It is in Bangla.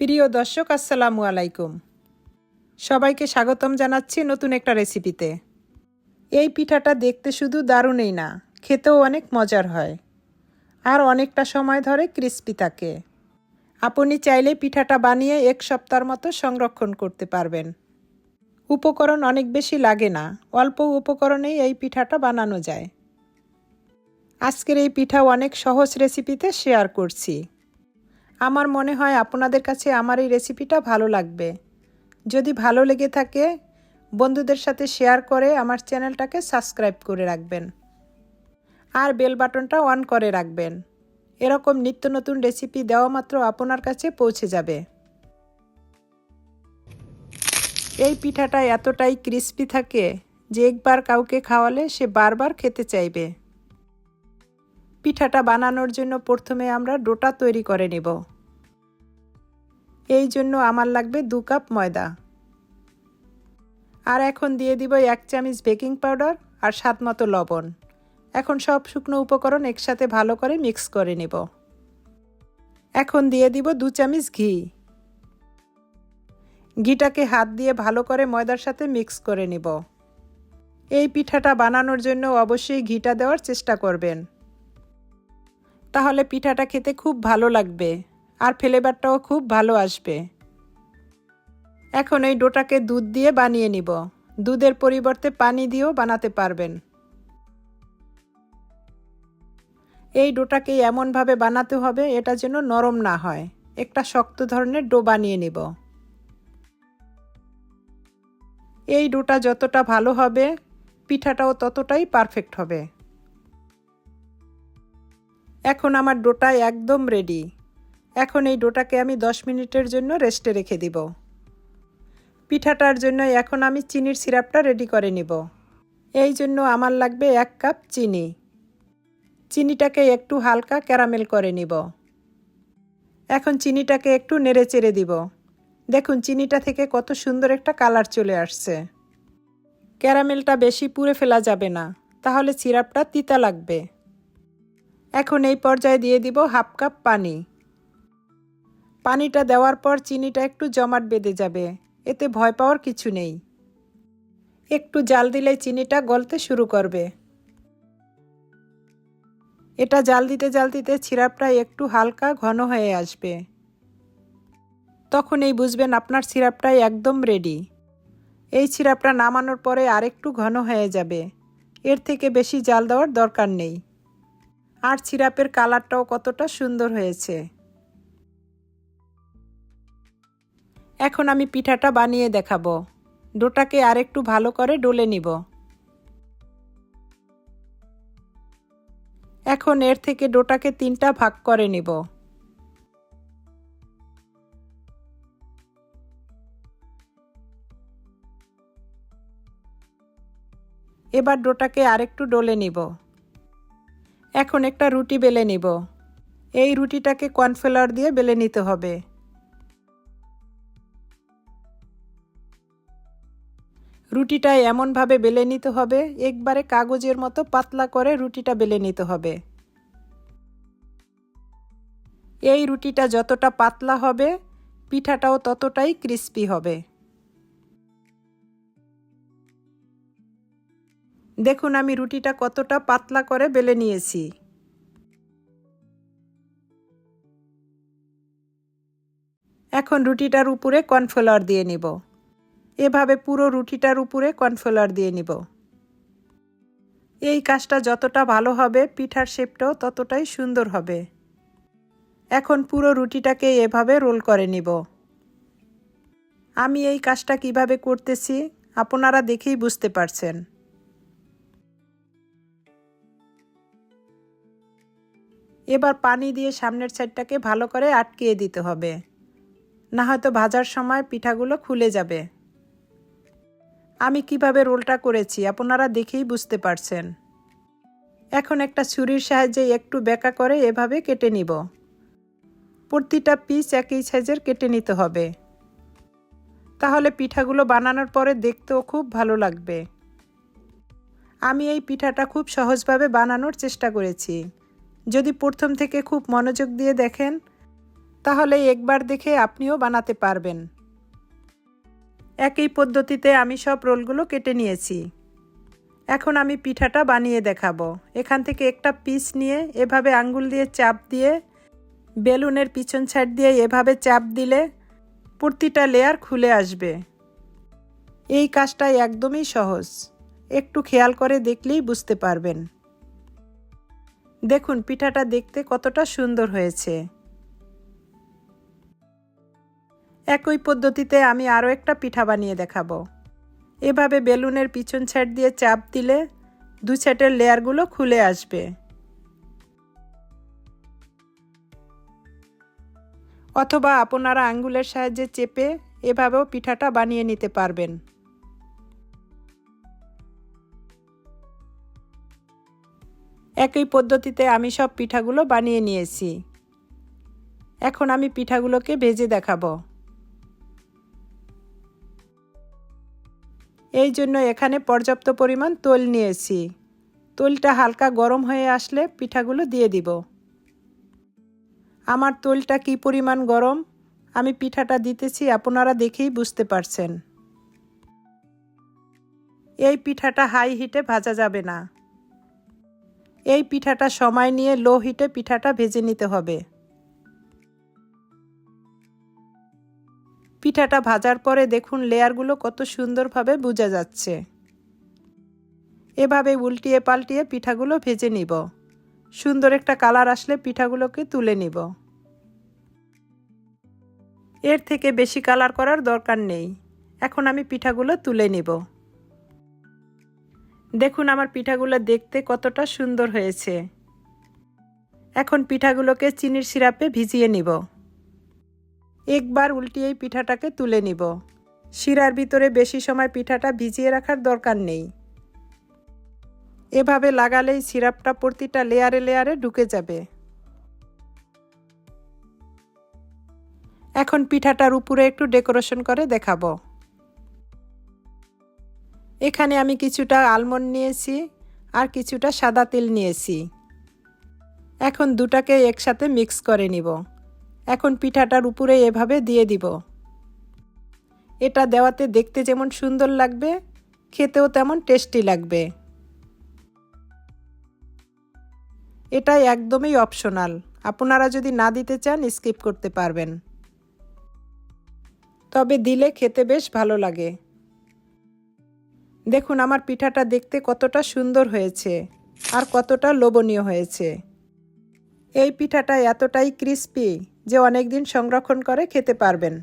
প্রিয় দর্শক, আসসালামু আলাইকুম। সবাইকে স্বাগতম জানাচ্ছি নতুন একটা রেসিপিতে। এই পিঠাটা দেখতে শুধু দারুণই না, খেতেও অনেক মজার হয়। আর অনেকটা সময় ধরে ক্রিস্পি থাকে। আপনি চাইলে পিঠাটা বানিয়ে এক সপ্তাহের মতো সংরক্ষণ করতে পারবেন। উপকরণ অনেক বেশি লাগে না, অল্প উপকরণেই এই পিঠাটা বানানো যায়। আজকের এই পিঠা অনেক সহজ রেসিপিতে শেয়ার করছি। আমার মনে হয় আপনাদের কাছে আমার এই রেসিপিটা ভালো লাগবে। যদি ভালো লেগে থাকে, বন্ধুদের সাথে শেয়ার করে আমার চ্যানেলটাকে সাবস্ক্রাইব করে রাখবেন। আর বেল বাটনটা অন করে রাখবেন। এরকম নিত্য নতুন রেসিপি দেওয়া মাত্র আপনার কাছে পৌঁছে যাবে। এই পিঠাটা এতটাই ক্রিস্পি থাকে যে একবার কাউকে খাওয়ালে সে বারবার খেতে চাইবে। পিঠাটা বানানোর জন্য প্রথমে আমরা ডোটা তৈরি করে নেব। এই জন্য আমার লাগবে দু কাপ ময়দা। আর এখন দিয়ে দিব এক চামচ বেকিং পাউডার আর স্বাদ মতো লবণ। এখন সব শুকনো উপকরণ একসাথে ভালো করে মিক্স করে নেব। এখন দিয়ে দিব দু চামচ ঘি। ঘিটাকে হাত দিয়ে ভালো করে ময়দার সাথে মিক্স করে নেব। এই পিঠাটা বানানোর জন্য অবশ্যই ঘিটা দেওয়ার চেষ্টা করবেন। তাহলে পিঠাটা খেতে খুব ভালো লাগবে আর ফ্লেভারটাও খুব ভালো আসবে। এখন এই ডোটাকে দুধ দিয়ে বানিয়ে নিব। দুধের পরিবর্তে পানি দিয়েও বানাতে পারবেন। এই ডোটাকে এমনভাবে বানাতে হবে এটা যেন নরম না হয়। একটা শক্ত ধরনের ডো বানিয়ে নিব। এই ডোটা যতটা ভালো হবে, পিঠাটাও ততটাই পারফেক্ট হবে। এখন আমার ডোটা একদম রেডি এখন এই ডোটাকে আমি দশ মিনিটের জন্য রেস্টে রেখে দিব। পিঠাটার জন্য এখন আমি চিনির সিরাপটা রেডি করে নিব। এই জন্য আমার লাগবে এক কাপ চিনি। চিনিটাকে একটু হালকা ক্যারামেল করে নিব। এখন চিনিটাকে একটু নেড়ে চেড়ে দিব। দেখুন, চিনিটা থেকে কত সুন্দর একটা কালার চলে আসছে। ক্যারামেলটা বেশি পুড়ে ফেলা যাবে না। তাহলে সিরাপটা তিতা লাগবে। এখন এই পর্যায়ে দিয়ে দিব হাফ কাপ পানি। পানিটা দেওয়ার পর চিনিটা একটু জমাট বেঁধে যাবে, এতে ভয় পাওয়ার কিছু নেই। একটু জাল দিলে চিনিটা গলতে শুরু করবে। এটা জাল দিতে জাল দিতে সিরাপটা একটু হালকা ঘন হয়ে আসবে। তখন এই বুঝবেন আপনার সিরাপটাই একদম রেডি এই সিরাপটা নামানোর পরে আরেকটু ঘন হয়ে যাবে। এর থেকে বেশি জাল দেওয়ার দরকার নেই। আর সিরাপের কালারটাও কতটা সুন্দর হয়েছে। এখন আমি পিঠাটা বানিয়ে দেখাবো। ডোটাকে আরেকটু ভালো করে ডলে নিব। এখন এর থেকে ডোটাকে তিনটা ভাগ করে নিব। এবার ডোটাকে আরেকটু ডলে নিব। এখন একটা রুটি বেলে নিব। এই রুটিটাকে কর্নফ্লাওয়ার দিয়ে বেলে নিতে হবে। রুটিটা এমনভাবে বেলে নিতে হবে, একবারে কাগজের মতো পাতলা করে রুটিটা বেলে নিতে হবে। এই রুটিটা যতটা পাতলা হবে, পিঠাটাও ততটাই ক্রিস্পি হবে। দেখুন আমি রুটিটা কতটা পাতলা করে বেলে নিয়েছি। এখন রুটিটার উপরে কর্নফ্লাওয়ার দিয়ে নিব। এভাবে পুরো রুটিটার উপরে কর্নফ্লাওয়ার দিয়ে নিব। এই কাজটা যতটা ভালো হবে, পিঠার শেপটাও ততটাই সুন্দর হবে। এখন পুরো রুটিটাকে এভাবে রোল করে নিব। আমি এই কাজটা কীভাবে করতেছি, আপনারা দেখেই বুঝতে পারছেন। এবার পানি দিয়ে সামনের সাইডটাকে ভালো করে আটকিয়ে দিতে হবে। না হয়তো ভাজার সময় পিঠাগুলো খুলে যাবে। আমি কীভাবে রোলটা করেছি আপনারা দেখেই বুঝতে পারছেন। এখন একটা ছুরির সাহায্যে একটু বেঁকা করে এভাবে কেটে নিব। প্রতিটা পিস একই সাইজের কেটে নিতে হবে। তাহলে পিঠাগুলো বানানোর পরে দেখতেও খুব ভালো লাগবে। আমি এই পিঠাটা খুব সহজভাবে বানানোর চেষ্টা করেছি। যদি প্রথম থেকে খুব মনোযোগ দিয়ে দেখেন, তাহলে একবার দেখে আপনিও বানাতে পারবেন। একই পদ্ধতিতে আমি সব রোলগুলো কেটে নিয়েছি। এখন আমি পিঠাটা বানিয়ে দেখাবো। এখান থেকে একটা পিস নিয়ে এভাবে আঙ্গুল দিয়ে চাপ দিয়ে, বেলুনের পিছন সাইড দিয়ে এভাবে চাপ দিলে প্রতিটা লেয়ার খুলে আসবে। এই কাজটা একদমই সহজ। একটু খেয়াল করে দেখলেই বুঝতে পারবেন। দেখুন, পিঠাটা দেখতে কতটা সুন্দর হয়েছে। একই পদ্ধতিতে আমি আরও একটা পিঠা বানিয়ে দেখাবো। এভাবে বেলুনের পিছন সাইড দিয়ে চাপ দিলে দু সাইডের লেয়ারগুলো খুলে আসবে। অথবা আপনারা আঙ্গুলের সাহায্যে চেপে এভাবেও পিঠাটা বানিয়ে নিতে পারবেন। একই পদ্ধতিতে আমি সব পিঠাগুলো বানিয়ে নিয়েছি। এখন আমি পিঠাগুলোকে ভেজে দেখাবো। এই জন্য এখানে পর্যাপ্ত পরিমাণ তোল নিয়েছি। তোলটা হালকা গরম হয়ে আসলে পিঠাগুলো দিয়ে দিব। আমার তোলটা কি পরিমাণ গরম? আমি পিঠাটা দিতেছি, আপনারা দেখেই বুঝতে পারছেন। এই পিঠাটা হাই হিটে ভাজা যাবে না। এই পিঠাটা সময় নিয়ে লো হিটে পিঠাটা ভেজে নিতে হবে। পিঠাটা ভাজার পরে দেখুন লেয়ারগুলো কত সুন্দরভাবে বোঝা যাচ্ছে। এভাবে উল্টিয়ে পাল্টিয়ে পিঠাগুলো ভেজে নিব। সুন্দর একটা কালার আসলে পিঠাগুলোকে তুলে নিব। এর থেকে বেশি কালার করার দরকার নেই। এখন আমি পিঠাগুলো তুলে নিব। দেখুন আমার পিঠাগুলো দেখতে কতটা সুন্দর হয়েছে। এখন পিঠাগুলোকে চিনির সিরাপে ভিজিয়ে নিব। একবার উল্টিয়েই পিঠাটাকে তুলে নিব। শিরার ভিতরে বেশি সময় পিঠাটা ভিজিয়ে রাখার দরকার নেই। এভাবে লাগালেই সিরাপটা প্রতিটা লেয়ারে লেয়ারে ঢুকে যাবে। এখন পিঠাটার উপরে একটু ডেকোরেশন করে দেখাবো। এখানে আমি কিছুটা আলমন্ড নিয়েছি আর কিছুটা সাদা তেল নিয়েছি। এখন দুটাকে একসাথে মিক্স করে নিব। এখন পিঠাটার উপরে এভাবে দিয়ে দিব। এটা দেওয়াতে দেখতে যেমন সুন্দর লাগবে, খেতেও তেমন টেস্টি লাগবে। এটা একদমই অপশনাল। আপনারা যদি না দিতে চান, স্কিপ করতে পারবেন। তবে দিলে খেতে বেশ ভালো লাগে। দেখুন, আমার পিঠাটা দেখতে কতটা সুন্দর হয়েছে আর কতটা লোভনীয় হয়েছে। এই পিঠাটা এতটাই ক্রিস্পি যে অনেক দিন সংরক্ষণ করে খেতে পারবেন।